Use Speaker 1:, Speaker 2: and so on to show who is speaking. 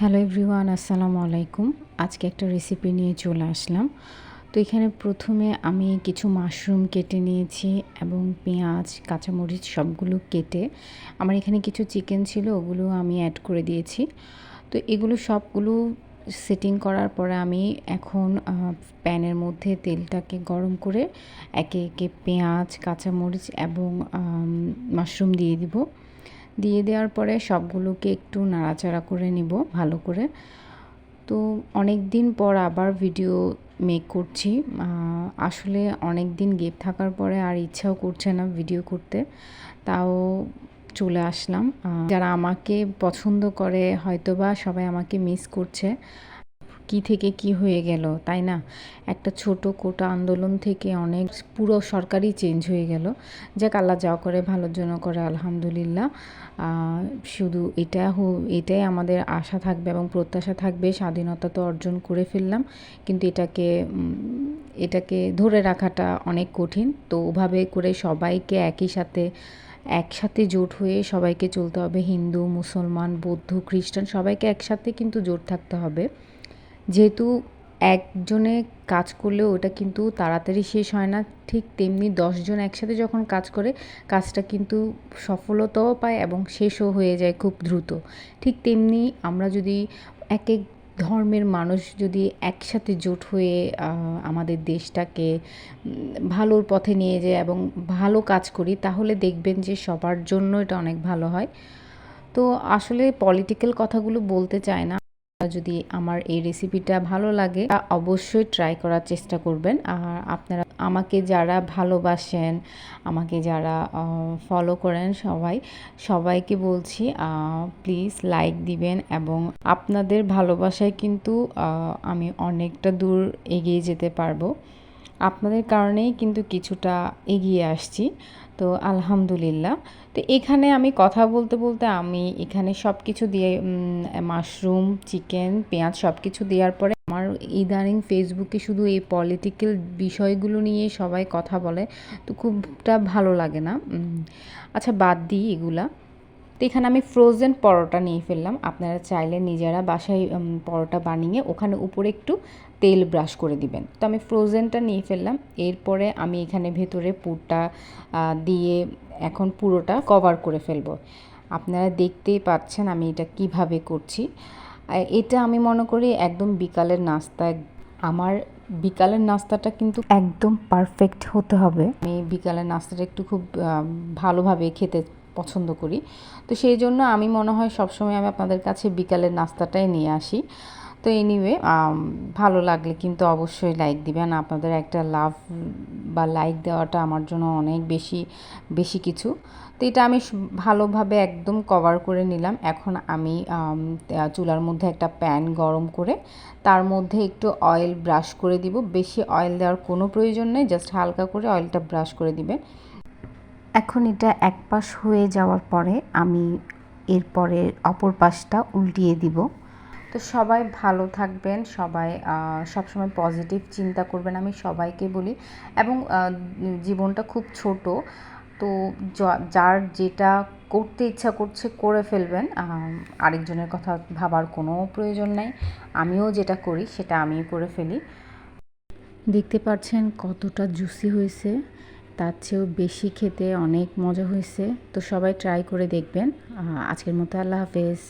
Speaker 1: Hello everyone, আসসালামু আলাইকুম। আজকে একটা রেসিপি নিয়ে চলে আসলাম। তো এখানে প্রথমে আমি কিছু মাশরুম কেটে নিয়েছি এবং পেঁয়াজ, কাঁচামরিচ সবগুলো কেটে আমার এখানে কিছু চিকেন ছিল, ওগুলো আমি অ্যাড করে দিয়েছি। তো এগুলো সবগুলো সেটিং করার পরে আমি এখন প্যানের মধ্যে তেলটাকে গরম করে একে একে পেঁয়াজ, কাঁচামরিচ এবং মাশরুম দিয়ে দিব। দিয়ে দেওয়ার পরে সবগুলোকে একটু নাড়াচাড়া করে নিব ভালো করে। তো অনেক দিন পর আবার ভিডিও মেক করছি। আসলে অনেক দিন গেপ থাকার পরে আর ইচ্ছাও করছে না ভিডিও করতে। তাও চলে আসলাম। যারা আমাকে পছন্দ করে হয়তোবা সবাই আমাকে মিস করছে। কি থেকে কি হয়ে গেল, তাই না? একটা ছোট কোটা আন্দোলন থেকে অনেক পুরো সরকারই চেঞ্জ হয়ে গেল। যাক, আল্লাহ যা করে, ভালোর জন্য করে, আলহামদুলিল্লাহ। শুধু এটা হো, এটাই আমাদের আশা থাকবে এবং প্রত্যাশা থাকবে, স্বাধীনতা তো অর্জন করে ফেললাম। কিন্তু এটাকে এটাকে ধরে রাখাটা অনেক কঠিন। তো ওভাবে করে সবাইকে একই সাথে, একসাথে জোট হয়ে সবাইকে চলতে হবে। হিন্দু, মুসলমান, বৌদ্ধ, খ্রিস্টান, সবাইকে একসাথে কিন্তু জোট থাকতে হবে। যেহেতু একজনে কাজ করলেও ওটা কিন্তু তাড়াতাড়ি শেষ হয় না, ঠিক তেমনি দশজন একসাথে যখন কাজ করে, কাজটা কিন্তু সফলতাও পায় এবং শেষও হয়ে যায় খুব দ্রুত। ঠিক তেমনি আমরা যদি এক এক ধর্মের মানুষ যদি একসাথে জোট হয়ে আমাদের দেশটাকে ভালোর পথে নিয়ে যায় এবং ভালো কাজ করি, তাহলে দেখবেন যে সবার জন্য এটা অনেক ভালো হয়। তো আসলে পলিটিক্যাল কথাগুলো বলতে চায় না। যদি আমার এই রেসিপিটা ভালো লাগে, তা অবশ্যই ট্রাই করার চেষ্টা করবেন। আর আপনারা আমাকে যারা ভালোবাসেন, আমাকে যারা ফলো করেন সবাই, সবাইকে বলছি প্লিজ লাইক দিবেন এবং আপনাদের ভালোবাসায় কিন্তু আমি অনেকটা দূর এগিয়ে যেতে পারব। আপনাদের কারণেই কিন্তু কিছুটা এগিয়ে আসছি। তো আলহামদুলিল্লাহ। তো এখানে আমি কথা বলতে বলতে আমি এখানে সব কিছু দিয়ে মাশরুম, চিকেন, পেঁয়াজ সব কিছু দেওয়ার পরে আমার ইদানিং ফেসবুকে শুধু এই পলিটিক্যাল বিষয়গুলো নিয়ে সবাই কথা বলে। তো খুবটা ভালো লাগে না। আচ্ছা বাদ দিই এগুলা। তো এখানে আমি ফ্রোজেন পরোটা নিয়ে ফেললাম। আপনারা চাইলে নিজেরা বাসায় পরোটা বানিয়ে ওখানে উপরে একটু তেল ব্রাশ করে দিবেন। তো আমি ফ্রোজেনটা নিয়ে ফেললাম। এরপরে আমি এখানে ভেতরে পুরটা দিয়ে এখন পুরোটা কভার করে ফেলব। আপনারা দেখতেই পাচ্ছেন আমি এটা কীভাবে করছি। এটা আমি মনে করি একদম বিকালের নাস্তা আমার বিকালের নাস্তাটা কিন্তু একদম পারফেক্ট হতে হবে। আমি বিকালের নাস্তাটা একটু খুব ভালোভাবে খেতে পছন্দ করি। তো সেই জন্য আমি মনে হয় সবসময় আমি আপনাদের কাছে বিকালের নাস্তাটাই নিয়ে আসি। তো এনিওয়ে ভালো লাগলে কিন্তু অবশ্যই লাইক দিবেন। আপনাদের একটা লাভ বা লাইক দেওয়াটা আমার জন্য অনেক বেশি বেশি কিছু। তো এটা আমি ভালোভাবে একদম কভার করে নিলাম। এখন আমি চুলার মধ্যে একটা প্যান গরম করে তার মধ্যে একটু অয়েল ব্রাশ করে দিব। বেশি অয়েল দেওয়ার কোনো প্রয়োজন নেই। জাস্ট হালকা করে অয়েলটা ব্রাশ করে দিবেন। এখন এটা এক পাশ হয়ে যাওয়ার পরে আমি এরপরে অপর পাশটা উল্টিয়ে দিব। তো সবাই ভালো থাকবেন, সবাই সবসময় পজিটিভ চিন্তা করবেন, আমি সবাইকে বলি। এবং জীবনটা খুব ছোট, তো যার যেটা করতে ইচ্ছা করছে করে ফেলবেন। আরেকজনের কথা ভাবার কোনো প্রয়োজন নাই। আমিও যেটা করি, সেটা আমিও করে ফেলি। দেখতে পাচ্ছেন কতটা জুসি হয়েছে। তার চেয়েও বেশি খেতে অনেক মজা হয়েছে। তো সবাই ট্রাই করে দেখবেন। আজকের মতো আল্লাহ হাফেজ।